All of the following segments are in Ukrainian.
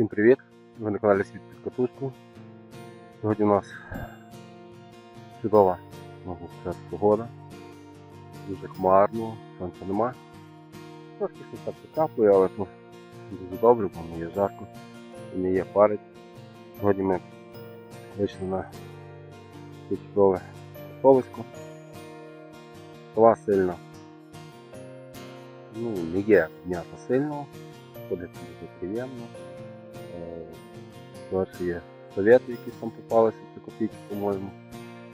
Всім привіт! Ви на каналі Світ під катушку. Сьогодні у нас чудова можна сказати, погода. Дуже хмарно, сонця нема. Трошки щось так покапує, але то дуже добре, бо не є жарко не є парить. Сьогодні ми вийшли на це чудове сховисько. Сова сильна. Ну, не є піднята сильно, ходити дуже приємно. Е, є совєти, які там попалися, це копійки, по-моєму.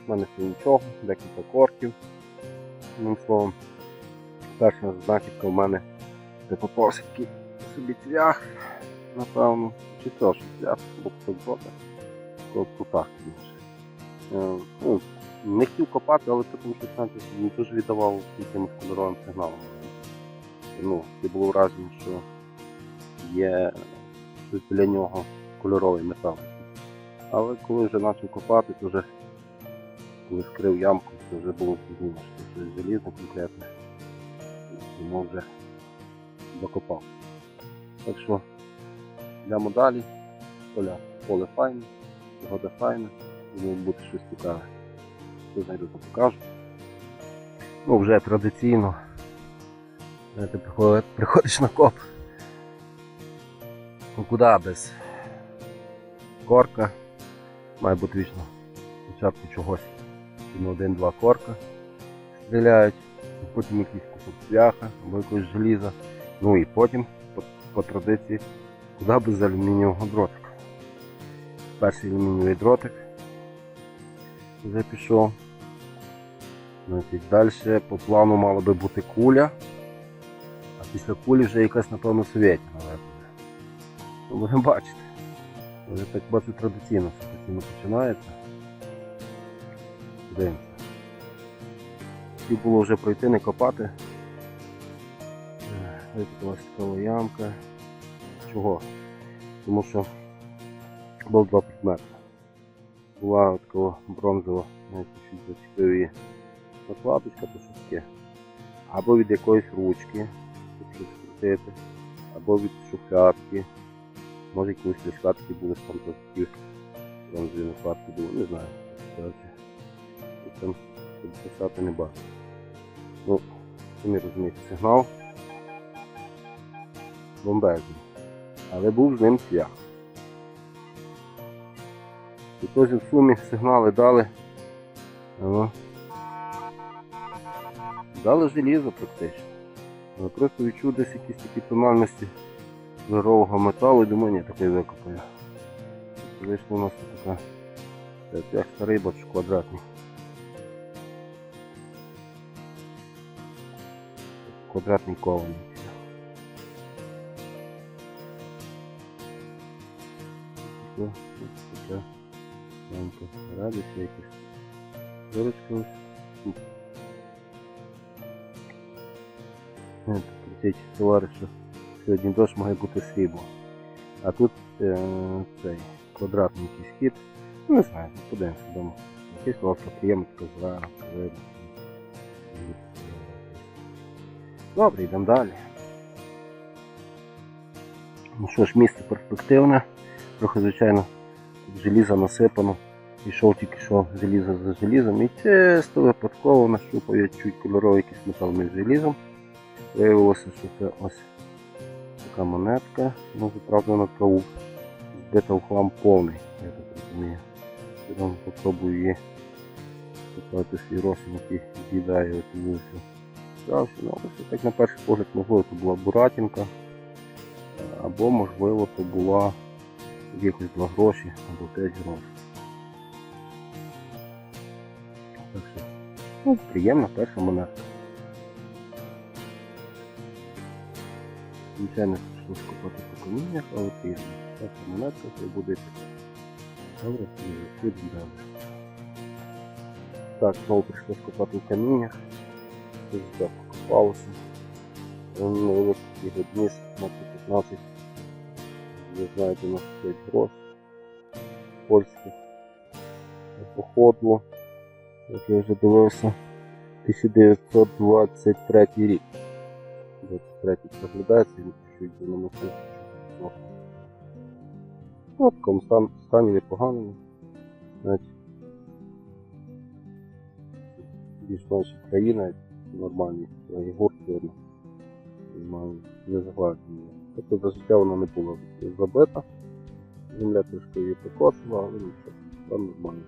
У мене ще нічого, декілька корків. Одним словом, перша знахідка в мене це попався такий собі цвях, напевно, чи то, що цвях, бо кусок бока, такого крутах більше. Ну, не хотів копати, але тому що знаєте, не дуже віддавав якимось кольоровим сигналом. Ну, це було враження, що є для нього кольоровий метал. Але коли вже почав копати, то вже коли скрив ямку, то вже було пізніше, що щось желізне конкретне. Йому вже докопав. Так що йдемо далі. Поля поле файне, погода файна, тому буде щось цікаве. Що знайду, то покажу. Ну, вже традиційно. Приходиш, приходиш на коп. Ну куди без корка. Має бути вічно спочатку чогось. На один-два корка стріляють, потім якийсь кусок цвяха або якогось желіза. Ну і потім, по, по традиції, куди без алюмінієвого дротика. Перший алюмінієвий дротик вже пішов. Значить, Далі по плану мала би бути куля, а після кулі вже якась, напевно, совєтня Ну, будемо. Вже так бачу традиційно, що постійно починається. Дивимося. Хотів було вже пройти, не копати. Ось ось така ямка. Чого? Тому що було два предмети. Була така бронзова, навіть чуть зачепив накладочка, то що таке. Або від якоїсь ручки, щоб щось крутити, або від шухлядки. Може якісь накладки були там такі бронзові накладки були, не знаю. Там щоб писати не бачу. Ну, самі розумієте, сигнал бомбезний. Але був з ним цвях. І тож в сумі сигнали дали. Ага. Дали желізо практично. Просто відчув десь якісь такі тональності здорового металу думаю, ні, такий викопаю. Вийшло у нас така як старий бач квадратний. Квадратний кований. Ось така маленька радість якась. Дорочка ось. Тут. Е, сьогодні дощ має бути срібло. А тут е, цей квадратний якийсь хід. Ну не знаю, подивимося вдома. Якийсь ласка приємна така зелена. Добре, йдемо далі. Ну що ж, місце перспективне. Трохи, звичайно, тут желіза насипано. Пішов тільки що желізо за желізом і чисто випадково нащупав чуть кольоровий якийсь між желізом. Виявилося, що це ось така монетка, може правда на траву. Збита в хлам повний, я так розумію. Потім попробую її свій розсуд, який з'їдає оцю справжню. Ну, ось так на перший погляд, можливо, це була буратінка, або можливо то була якихось два гроші, або 5 грошей. Так що, ну, приємна перша монетка. Звичайно, пішло скопати по каміннях, але приємно. Перша монетка це буде добре, і підемо далі. Так, знову прийшло скопати в каміннях. Тут покопалося. Невеликий годніс, метр 15. Ви знаєте, у нас 5 грош. Польських. Походло, як я вже дивився, 1923 рік. 23 проглядається, він чуть на носу. Ну, в такому стан, стані непоганому. Більш менш країна нормальні, гурт видно. Не загладжені. Тобто за життя вона не була забита. Земля трошки її покосила, але нічого, там нормально.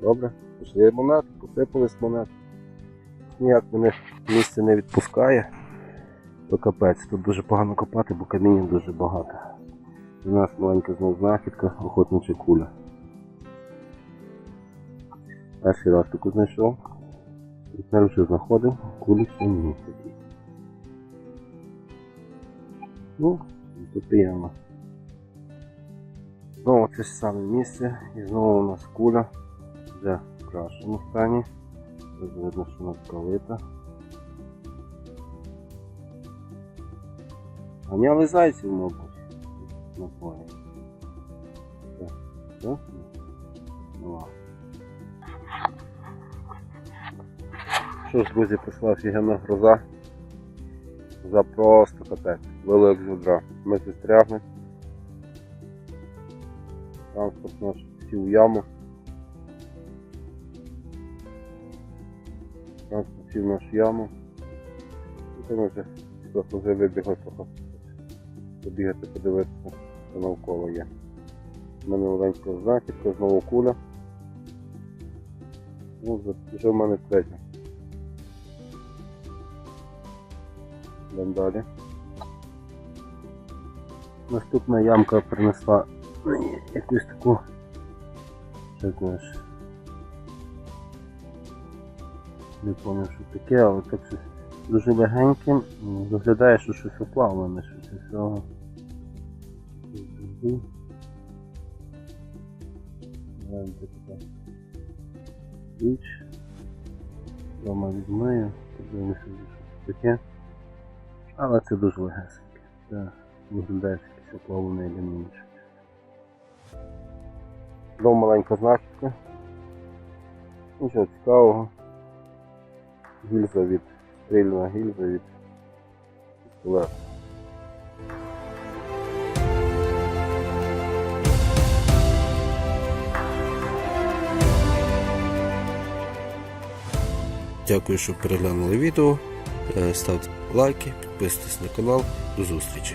Добре, пішли монети, посипались монети. Ніяк мене місце не відпускає. То капець, тут дуже погано копати, бо каміння дуже багато. У нас маленька знову знахідка, охотнича куля. Перший раз таку знайшов. І тепер вже знаходив, кулі ще ні. Ну, тут приємно. Знову те ж саме місце, і знову у нас куля вже в кращому стані. Видно, що вона пролита. Ганяли зайців, мабуть, на полі. Так, так? Що ж, друзі, прийшла офігенна гроза. За просто капець. Вило як з. Ми застрягли. Транспорт наш сів яму. Транспорт сів нашу яму. І ми вже просто вже вибігли трохи. Побігати, подивитися, що навколо є. У мене маленька знахідка, знову куля. Ну, вже- в мене третя. Йдемо далі. Наступна ямка принесла якусь таку, що знаєш, не пам'ятаю, що таке, але так щось дуже легеньким. Виглядає, що щось оплавлене, щось із цього. Гляньте така річ. Дома відмию, подивимося, що це таке. Але це дуже легесеньке. Це виглядає як якийсь оплавлений алюмінчик. Знову маленька знахідка. Нічого цікавого. Гільза від стрільна гільза від пістолета. Дякую, що переглянули відео. Е, Ставте лайки, підписуйтесь на канал. До зустрічі!